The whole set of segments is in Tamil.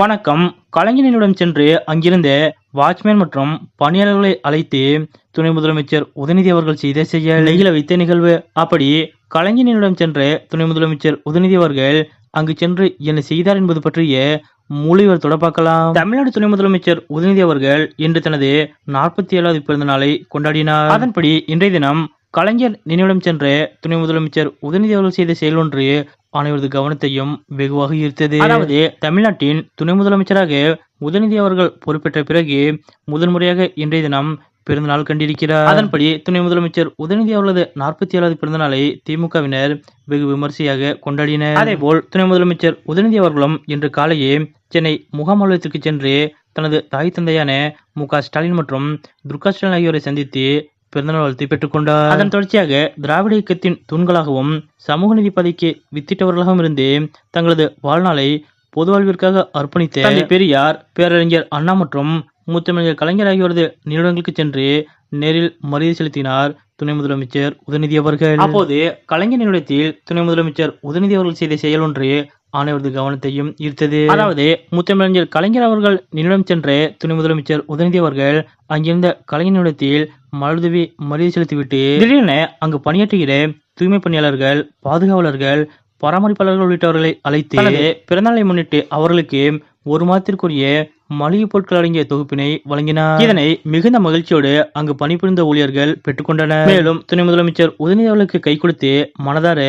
வணக்கம். கலைஞனிடம் சென்று அங்கிருந்த வாட்ச்மேன் மற்றும் பணியாளர்களை அழைத்து துணை முதலமைச்சர் உதயநிதி அவர்கள் செய்த செய்ய நெகிழ வைத்த நிகழ்வு. அப்படி கலைஞனிடம் சென்ற துணை முதலமைச்சர் உதயநிதி அவர்கள் அங்கு சென்று என்ன செய்தார் என்பது பற்றிய மூலிவர் தொடப்பாக்கலாம் தமிழ்நாடு துணை முதலமைச்சர் உதயநிதி அவர்கள் இன்று தனது நாற்பத்தி ஏழாவது பிறந்த நாளை கொண்டாடினார். அதன்படி இன்றைய தினம் கலைஞர் நினைவிடம் சென்ற துணை முதலமைச்சர் உதயநிதி அவர்கள் செய்த செயல் ஒன்று அனைவரது கவனத்தையும் வெகுவாக ஈர்த்தது. அதாவது தமிழ்நாட்டின் துணை முதலமைச்சராக உதயநிதி அவர்கள் பொறுப்பேற்ற பிறகு முதன்முறையாக இன்றைய தினம் பிறந்தநாள் கண்டிருக்கிறார். அதன்படி துணை முதலமைச்சர் உதயநிதி அவர்களது நாற்பத்தி ஏழாவது பிறந்த நாளை திமுகவினர் வெகு விமர்சையாக கொண்டாடினர். அதேபோல் துணை முதலமைச்சர் உதயநிதி அவர்களும் இன்று காலையே சென்னை முகாம் அலுவலகத்திற்கு சென்று தனது தாய் தந்தையான மு ஸ்டாலின் மற்றும் துர்கா ஸ்டாலின் ஆகியோரை சந்தித்து பிறந்தநாள் வாழ்த்தை பெற்றுக்கொண்டார். அதன் தொடர்ச்சியாக திராவிட இயக்கத்தின் தூண்களாகவும் சமூக நீதி பதவிக்கு வித்திட்டவர்களாகவும் இருந்து தங்களது வாழ்நாளை பொது வாழ்விற்காக அர்ப்பணித்த பெரியார் பேரறிஞர் அண்ணா மற்றும் மூத்தமிழர் கலைஞர் ஆகியோரது நிறுவனங்களுக்கு சென்று நேரில் மரியாதை செலுத்தினார். துணை முதலமைச்சர் உதயநிதி அவர்கள். அப்போது கலைஞர் நிறுவனத்தில் துணை முதலமைச்சர் உதயநிதி அவர்கள் செய்த செயல் ஒன்று அனைவரது கவனத்தையும் ஈர்த்தது. அதாவது முத்தமிழஞ்சர் கலைஞர் அவர்கள் நினைவிடம் சென்ற துணை முதலமைச்சர் உதயநிதி அவர்கள் அங்கிருந்த கலைஞர் நிறுவனத்தில் மலர்தூவி மரியாதை செலுத்திவிட்டு திடீரென அங்கு பணியாற்றுகிற தூய்மை பணியாளர்கள் பாதுகாவலர்கள் பராமரிப்பாளர்கள் உள்ளிட்டவர்களை அழைத்து பிறந்தநாளை முன்னிட்டு அவர்களுக்கு ஒரு மாதத்திற்குரிய மளிகை பொருட்கள் அடங்கிய தொகுப்பினை வழங்கினார். இதனை மிகுந்த மகிழ்ச்சியோடு அங்கு பணிபுரிந்த ஊழியர்கள் பெற்றுக்கொண்டனர். மேலும் துணை முதலமைச்சர் உதயநிதி அவர்களுக்கு கை கொடுத்து மனதார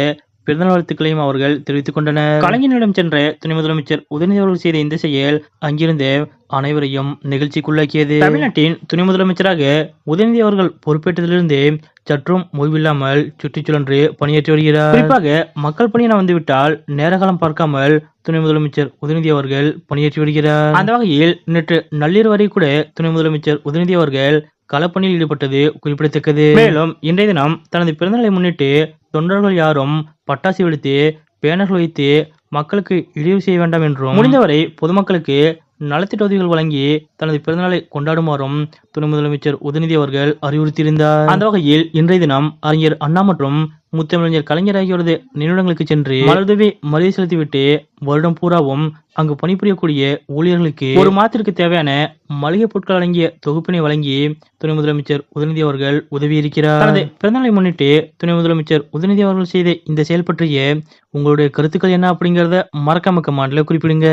பிறந்தநாள் வாழ்த்துக்களையும் அவர்கள் தெரிவித்துக் கொண்டனர். கலைஞரிடம் சென்ற துணை முதலமைச்சர் உதயநிதி அவர்கள் செய்த இந்த செயல் அங்கிருந்து அனைவரையும் நிகழ்ச்சிக்குள்ளாக்கியது. தமிழ்நாட்டின் துணை முதலமைச்சராக உதயநிதி அவர்கள் பொறுப்பேற்றதிலிருந்து சற்றும் ஓய்வில்லாமல் சுற்றிச் சுழன்று பணியாற்றி வருகிறார். குறிப்பாக மக்கள் பணியென வந்துவிட்டால் நேரகாலம் பார்க்காமல் துணை முதலமைச்சர் உதயநிதி அவர்கள் பணியாற்றி வருகிறார். அந்த வகையில் நேற்று நள்ளிரவு வரை கூட துணை முதலமைச்சர் உதயநிதி அவர்கள் களப்பணியில் ஈடுபட்டது குறிப்பிடத்தக்கது. மேலும் இன்றைய தினம் தனது பிறந்தநாளை முன்னிட்டு தொண்டர்கள் யாரும் பட்டாசு வெடித்து பேனர்கள் வைத்து மக்களுக்கு இழிவு செய்ய வேண்டாம் என்றும் முடிந்தவரை பொதுமக்களுக்கு நலத்திட்ட உதவிகள் வழங்கி தனது பிறந்தநாளை கொண்டாடுமாறும் துணை முதலமைச்சர் உதயநிதி அவர்கள் அறிவுறுத்தியிருந்தார். அந்த வகையில் இன்றைய தினம் அறிஞர் அண்ணா மற்றும் முத்தமிழர் கலைஞர் ஆகியோரது நினைவிடங்களுக்கு சென்று மலர்தவி மரியாதை செலுத்திவிட்டு வருடம் பூராவும் அங்கு பணிபுரியக்கூடிய ஊழியர்களுக்கு ஒரு மாதத்திற்கு தேவையான மளிகை பொருட்கள் அடங்கிய தொகுப்பினை வழங்கி துணை முதலமைச்சர் உதயநிதி அவர்கள் உதவியிருக்கிறார். தனது பிறந்தநாளை முன்னிட்டு துணை முதலமைச்சர் உதயநிதி அவர்கள் செய்த இந்த செயல் பற்றிய உங்களுடைய கருத்துக்கள் என்ன அப்படிங்கறத மறக்காம கமாண்ட்ல குறிப்பிடுங்க.